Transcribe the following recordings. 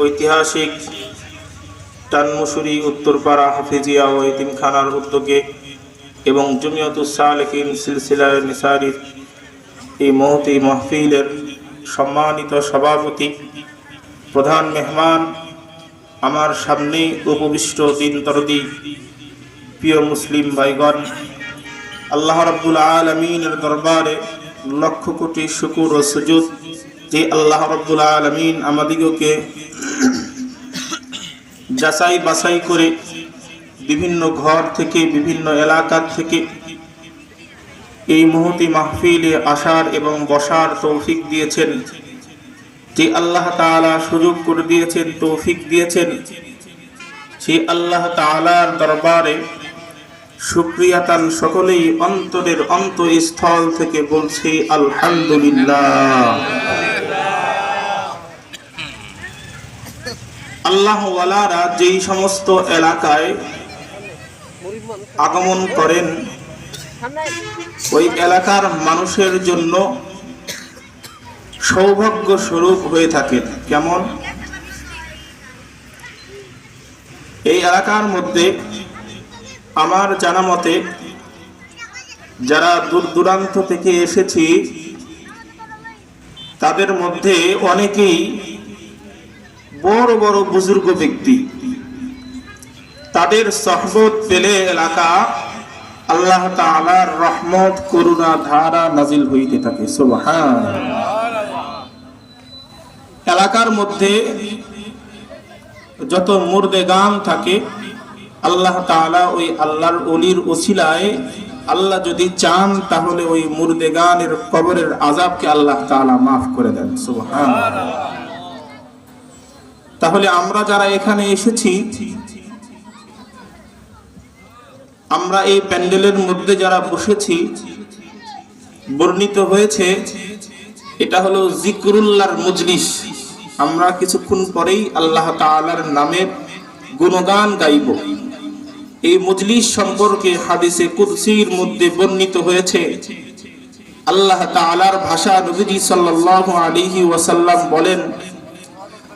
ঐতিহাসিক টানমুসুরি উত্তরপাড়া হাফিজিয়া ও এতিমখানার উদ্যোগে এবং জমিয়তুস সালেকিন সিলসিলার নিসারির এই মহতি মাহফিলের সম্মানিত সভাপতি, প্রধান মেহমান, আমার সামনে উপবিষ্ট দিন দরদি প্রিয় মুসলিম ভাইগণ, আল্লাহ রাব্বুল আলমিনের দরবারে লক্ষ কোটি শুকুর ও সুজুদ যে আল্লাহ রাব্বুল আলমিন আমাদিগকে যাচাই বাছাই করে বিভিন্ন ঘর থেকে, বিভিন্ন এলাকার থেকে এই মুহূর্তে মাহফিলে আসার এবং বসার তৌফিক দিয়েছেন। যে আল্লাহ তাআলা সুযোগ করে দিয়েছেন, তৌফিক দিয়েছেন সেই আল্লাহ তাআলার দরবারে সুক্রিয়াতান সকলেই অন্তরের অন্তঃস্থল থেকে বলছি, আলহামদুলিল্লাহ। আল্লাহ ওয়ালারা যেই সমস্ত এলাকায় আগমন করেন, ওই এলাকার মানুষের জন্য সৌভাগ্য স্বরূপ হয়ে থাকেন কেমন? এই এলাকার মধ্যে আমার জানা মতে, যারা দূর দূরান্ত থেকে এসেছি, তাদের মধ্যে অনেকেই বড় বড় বুজুর্গ ব্যক্তি। তাদের সহবত পেলে এলাকা আল্লাহ তাআলার রহমত করুণা ধারা নাজিল হইতে থাকে। এলাকার মধ্যে যত মুর্দে গান থাকে আল্লাহ তাআলা ওই আল্লাহর অলির ওসিলায় আল্লাহ যদি চান, তাহলে ওই মুর্দে গানের কবরের আজাবকে আল্লাহ তাআলা মাফ করে দেন। সুবহান তাহলে আমরা যারা এখানে এসেছি, আমরা এই প্যান্ডেলের মধ্যে যারা বসেছি, বর্ণিত হয়েছে, এটা হলো জিকরুল্লাহর মজলিস। আমরা কিছুক্ষণ পরেই আল্লাহ তাআলার নামের গুণগান গাইব। এই মজলিস সম্পর্কে হাদিসে কুদসির মধ্যে বর্ণিত হয়েছে। আল্লাহ তাআলার ভাষা নবীজি সাল্লাল্লাহু আলাইহি ওয়াসাল্লাম বলেন,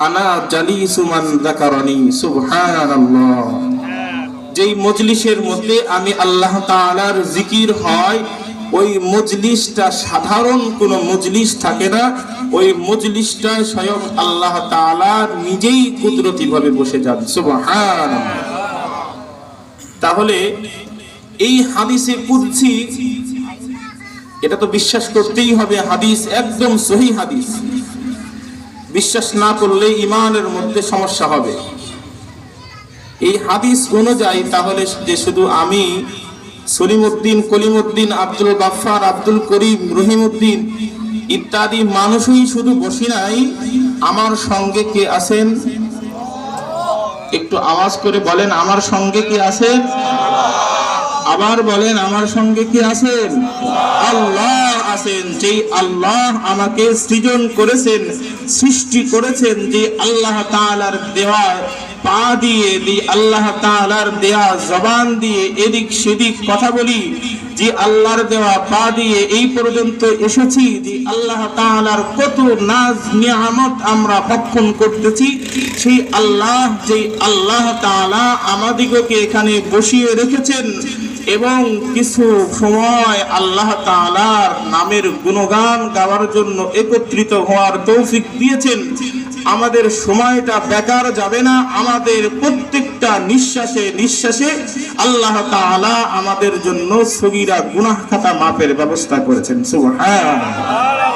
আনা জালিসু মান যাকারানি, সুবহানাল্লাহ। যেই মজলিসের মধ্যে আমি আল্লাহ তাআলার জিকির হয়, ওই মজলিসটা সাধারণ কোনো মজলিস থাকে না। ওই মজলিসটা স্বয়ং আল্লাহ তাআলা নিজেই কুদরতি ভাবে বসে যান, সুবহানাল্লাহ। তাহলে এই হাদিসে কুদসি, এটা তো বিশ্বাস করতেই হবে, হাদিস একদম সহি হাদিস। বিশ্বাস না করলে ইমানের মধ্যে সমস্যা হবে। এই হাদিস অনুযায়ী তাহলে যে শুধু আমি সলিমউদ্দিন কলিমউদ্দিন আব্দুল গাফফার, আব্দুল করিম রহিমউদ্দিন ইত্যাদি মানুষই শুধু বসি নাই, আমার সঙ্গে কে আছেন? একটু আওয়াজ করে বলেন, আমার সঙ্গে কে আছেন? আবার বলেন, আমার সঙ্গে কি আছেন? আল্লাহ আছেন, যেই আল্লাহ আমাকে সৃজন করেছেন, সৃষ্টি করেছেন যে আল্লাহ তাআলার দেওয়া পা দিয়ে দি আল্লাহ তাআলার দেয়া জবান দিয়ে এদিক সেদিক কথা বলি যে আল্লাহর দেওয়া পা দিয়ে এই পর্যন্ত এসেছি, যে আল্লাহ তাআলার কত নাজ নিয়ামত আমরা ভক্ষণ করতেছি, সেই আল্লাহ যে আল্লাহ তাআলা আমাদিগকে এখানে বসিয়ে রেখেছেন এবং কিছু সময় আল্লাহ তাআলার নামের গুণগান গাওয়ার জন্য একত্রিত হওয়ার তৌফিক দিয়েছেন। আমাদের সময়টা বেকার যাবে না, আমাদের প্রত্যেকটা নিঃশ্বাসে নিঃশ্বাসে আল্লাহ তাআলা আমাদের জন্য সগীরা গুনাহ খাতা মাপের ব্যবস্থা করেছেন। সুবহান।